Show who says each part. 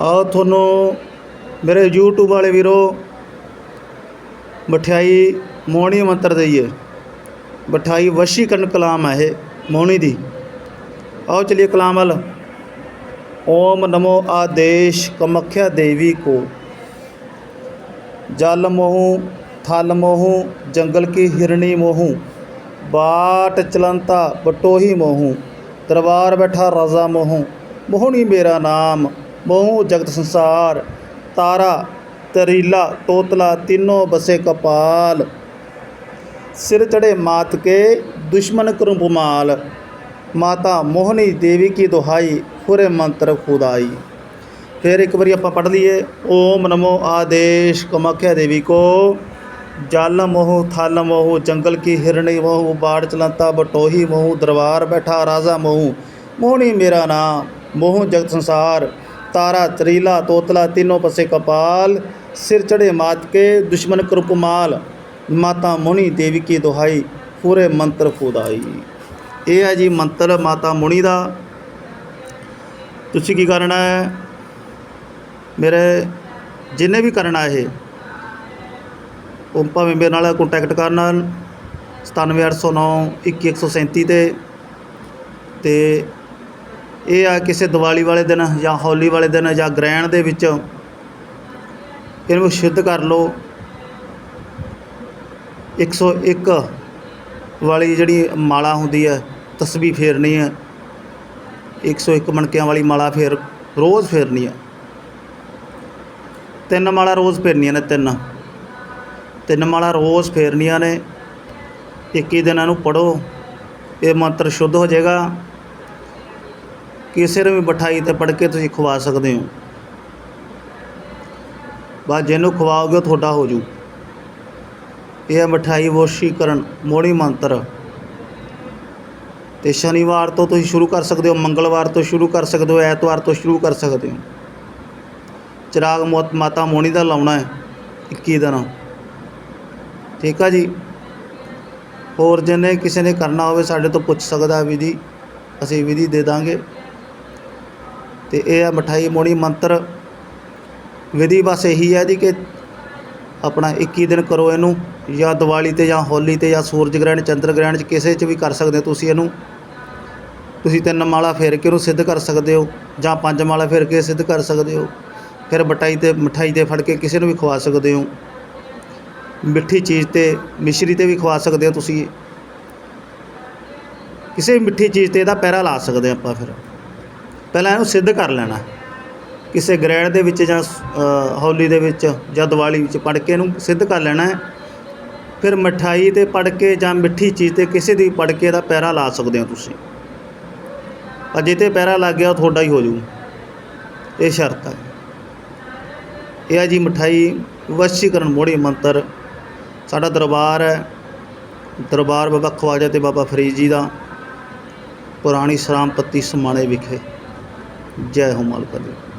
Speaker 1: ਆਓ ਤੁਹਾਨੂੰ ਮੇਰੇ YouTube ਵਾਲੇ ਵੀਰੋ, ਮਠਿਆਈ ਮੋਹਣੀ ਮੰਤਰ ਦਈਏ। ਮਠਾਈ ਵਸ਼ੀਕਰਨ ਕਲਾਮ ਹੈ ਇਹ, ਮੋਹਣੀ ਦੀ। ਆਓ ਚਲਿਏ ਕਲਾਮ ਵੱਲ। ਓਮ ਨਮੋ ਆਦੇਸ਼ ਕਮਖਿਆ ਦੇਵੀ ਕੋ। ਜਲ ਮੋਹੂ, ਥਲ ਮੋਹੂ, ਜੰਗਲ ਕੀ ਹਿਰਣੀ ਮੋਹੂ। ਬਾਟ ਚਲੰਤਾ ਬਟੋਹੀ ਮੋਹੂ। ਦਰਬਾਰ ਬੈਠਾ ਰਾਜ਼ਾ ਮੋਹੂ। ਮੋਹਣੀ ਮੇਰਾ ਨਾਮ। ਮੋਹ, ਜਗਤ, ਸੰਸਾਰ, ਤਾਰਾ, ਤਰੀਲਾ, ਤੋਤਲਾ, ਤਿੰਨੋਂ ਬਸੇ ਕਪਾਲ। ਸਿਰ ਚੜੇ ਮਾਤ ਕੇ ਦੁਸ਼ਮਨ ਕਰੂੰ ਪੁਮਾਲ ਮਾਤਾ ਮੋਹਨੀ, ਦੇਵੀ ਕੀ ਦੁਹਾਈ ਪੂਰੇ ਮੰਤਰ ਖੁਦਾਈ। ਫਿਰ ਇੱਕ ਵਾਰੀ ਆਪਾਂ ਪੜ੍ਹ ਲਈਏ, ਓਮ ਨਮੋ ਆਦੇਸ਼, ਕਮਖਿਆ ਦੇਵੀ ਕੋ। ਜਾਲ ਮੋਹ, ਥਲ ਮੋਹ, ਜੰਗਲ ਕੀ ਹਿਰਣੀ ਮੋਹ, ਬਾੜ ਚਲੰਤਾ ਬਟੋਹੀ ਮੋਹ, ਦਰਬਾਰ ਬੈਠਾ ਰਾਜ਼ਾ ਮੋਹ। ਮੋਹਣੀ ਮੇਰਾ ਨਾਮ, ਮੋਹ ਜਗਤ ਸੰਸਾਰ। ਤਾਰਾ, ਤਰੀਲਾ, ਤੋਤਲਾ ਤਿੰਨੋਂ ਪਸੇ ਕਪਾਲ, ਸਿਰ ਚੜੇ ਮਾਤ ਕੇ ਦੁਸ਼ਮਨ ਕਰੁਪਮਾਲ ਮਾਤਾ ਮੁਨੀ ਦੇਵੀ ਕੀ ਦੁਹਾਈ, ਪੂਰੇ ਮੰਤਰ ਖੁਦਾਈ। ਇਹ ਹੈ ਜੀ ਮੰਤਰ ਮਾਤਾ ਮੁਨੀ ਦਾ। ਤੁਸੀਂ ਕੀ ਕਰਨਾ ਹੈ? ਮੇਰੇ ਜਿੰਨੇ ਵੀ ਕਰਨਾ ਇਹ, ਉਹ ਭਾਵੇਂ ਮੇਰੇ ਨਾਲ ਕੰਟੈਕਟ ਕਰਨ 97809 21137 ਤੇ ਤੇ ਇਹ ਆ ਕਿਸੇ ਦੀਵਾਲੀ ਵਾਲੇ ਦਿਨ ਜਾਂ ਹੋਲੀ ਵਾਲੇ ਦਿਨ ਜਾਂ ਗ੍ਰਹਿਣ ਦੇ ਵਿੱਚ ਇਹਨੂੰ ਸ਼ੁੱਧ ਕਰ ਲਓ। 101 ਵਾਲੀ ਜਿਹੜੀ ਮਾਲਾ ਹੁੰਦੀ ਹੈ ਤਸਬੀਹ ਫੇਰਨੀ ਹੈ। 101 ਮਣਕਿਆਂ ਵਾਲੀ ਮਾਲਾ ਫੇਰ, ਰੋਜ਼ ਫੇਰਨੀ ਹੈ। ਤਿੰਨ ਮਾਲਾ ਰੋਜ਼ ਫੇਰਨੀਆਂ ਨੇ, ਤਿੰਨ। ਤਿੰਨ ਮਾਲਾ ਰੋਜ਼ ਫੇਰਨੀਆਂ ਨੇ। 21 ਦਿਨਾਂ ਨੂੰ ਪੜੋ ਇਹ ਮੰਤਰ ਸ਼ੁੱਧ ਹੋ ਜਾਏਗਾ। ਕਿਸੇ ਨੂੰ ਵੀ ਮਠਾਈ ਤੇ ਪੜ ਕੇ ਤੁਸੀਂ ਖਵਾ ਸਕਦੇ ਹੋ। ਬਾ ਜਿਹਨੂੰ ਖਵਾਓਗੇ ਤੁਹਾਡਾ ਹੋ ਜੂ। ਇਹ ਹੈ ਮਠਾਈ ਵੋਸ਼ੀਕਰਨ ਮੋੜੀ ਮੰਤਰ। ਤੇ ਸ਼ਨੀਵਾਰ ਤੋਂ ਤੁਸੀਂ ਸ਼ੁਰੂ ਕਰ ਸਕਦੇ ਹੋ, ਮੰਗਲਵਾਰ ਤੋਂ ਸ਼ੁਰੂ ਕਰ ਸਕਦੇ ਹੋ, ਐਤਵਾਰ ਤੋਂ ਸ਼ੁਰੂ ਕਰ ਸਕਦੇ ਹੋ। ਚਿਰਾਗ ਮੌਤ ਮਾਤਾ ਮੋਣੀ ਦਾ ਲਾਉਣਾ ਹੈ 21 ਦਿਨ। ਠੀਕ ਆ ਜੀ? ਹੋਰ ਜਿਹਨੇ ਕਿਸੇ ਨੇ ਕਰਨਾ ਹੋਵੇ ਸਾਡੇ ਤੋਂ ਪੁੱਛ ਸਕਦਾ ਵਿਧੀ, ਅਸੀਂ ਵਿਧੀ ਦੇ ਦਾਂਗੇ। ਤੇ ਇਹ ਆ ਮਠਾਈ ਮੋਣੀ ਮੰਤਰ। ਵਿਧੀ ਬਸ ਇਹੀ ਹੈ ਜੀ ਕਿ ਆਪਣਾ 21 ਦਿਨ ਕਰੋ ਇਹਨੂੰ, ਜਾਂ ਦੀਵਾਲੀ ਤੇ, ਜਾਂ ਹੋਲੀ ਤੇ, ਜਾਂ ਸੂਰਜ ਗ੍ਰਹਿਣ, ਚੰਦਰ ਗ੍ਰਹਿਣ ਚ ਕਿਸੇ ਚ ਵੀ ਕਰ ਸਕਦੇ ਹੋ ਤੁਸੀਂ ਇਹਨੂੰ। ਤੁਸੀਂ ਤਿੰਨ ਮਾਲਾ ਫੇਰ ਕੇ ਉਹਨੂੰ ਸਿੱਧ ਕਰ ਸਕਦੇ ਹੋ, ਜਾਂ ਪੰਜ ਮਾਲਾ ਫੇਰ ਕੇ ਸਿੱਧ ਕਰ ਸਕਦੇ ਹੋ। ਫਿਰ ਮਠਾਈ ਤੇ ਮਠਾਈ ਤੇ ਫੜ ਕੇ ਕਿਸੇ ਨੂੰ ਵੀ ਖਵਾ ਸਕਦੇ ਹੋ। ਮਿੱਠੀ ਚੀਜ਼ ਤੇ, ਮਿਸ਼ਰੀ ਤੇ ਵੀ ਖਵਾ ਸਕਦੇ ਹੋ ਤੁਸੀਂ। ਕਿਸੇ ਮਿੱਠੀ ਚੀਜ਼ ਤੇ ਇਹਦਾ ਪੈਰਾ ਲਾ ਸਕਦੇ ਆਪਾਂ ਫਿਰ। ਪਹਿਲਾਂ ਇਹਨੂੰ ਸਿੱਧ ਕਰ ਲੈਣਾ। ਕਿਸੇ ਗ੍ਰਹਿਣ ਦੇ ਵਿੱਚ ਜਾਂ ਹੋਲੀ ਦੇ ਵਿੱਚ ਜਾਂ ਦੀਵਾਲੀ ਵਿੱਚ ਪੜ ਕੇ ਇਹਨੂੰ ਸਿੱਧ ਕਰ ਲੈਣਾ ਹੈ। ਫਿਰ ਮਠਾਈ ਤੇ ਪੜ ਕੇ ਜਾਂ ਮਿੱਠੀ ਚੀਜ਼ ਤੇ ਕਿਸੇ ਦੀ ਪੜ ਕੇ ਇਹਦਾ ਪੈਰਾ ਲਾ ਸਕਦੇ ਹੋ ਤੁਸੀਂ। ਪਰ ਜੇ ਤੇ ਪੈਰਾ ਲੱਗ ਗਿਆ, ਉਹ ਤੁਹਾਡਾ ਹੀ ਹੋ ਜੂ। ਇਹ ਸ਼ਰਤ ਹੈ। ਇਹ ਹੈ ਜੀ ਮਠਾਈ ਵਸ਼ੀਕਰਨ ਮੋੜੀ ਮੰਤਰ। ਸਾਡਾ ਦਰਬਾਰ ਹੈ। ਦਰਬਾਰ ਬਾਬਾ ਖਵਾਜਾ ਤੇ ਬਾਬਾ ਫਰੀਦ ਜੀ ਦਾ ਪੁਰਾਣੀ ਸਰਾਮਪੱਤੀ ਸਮਾਣੇ ਵਿਖੇ। ਜੈ ਹੋ ਮਾਲਕਾ ਜੀ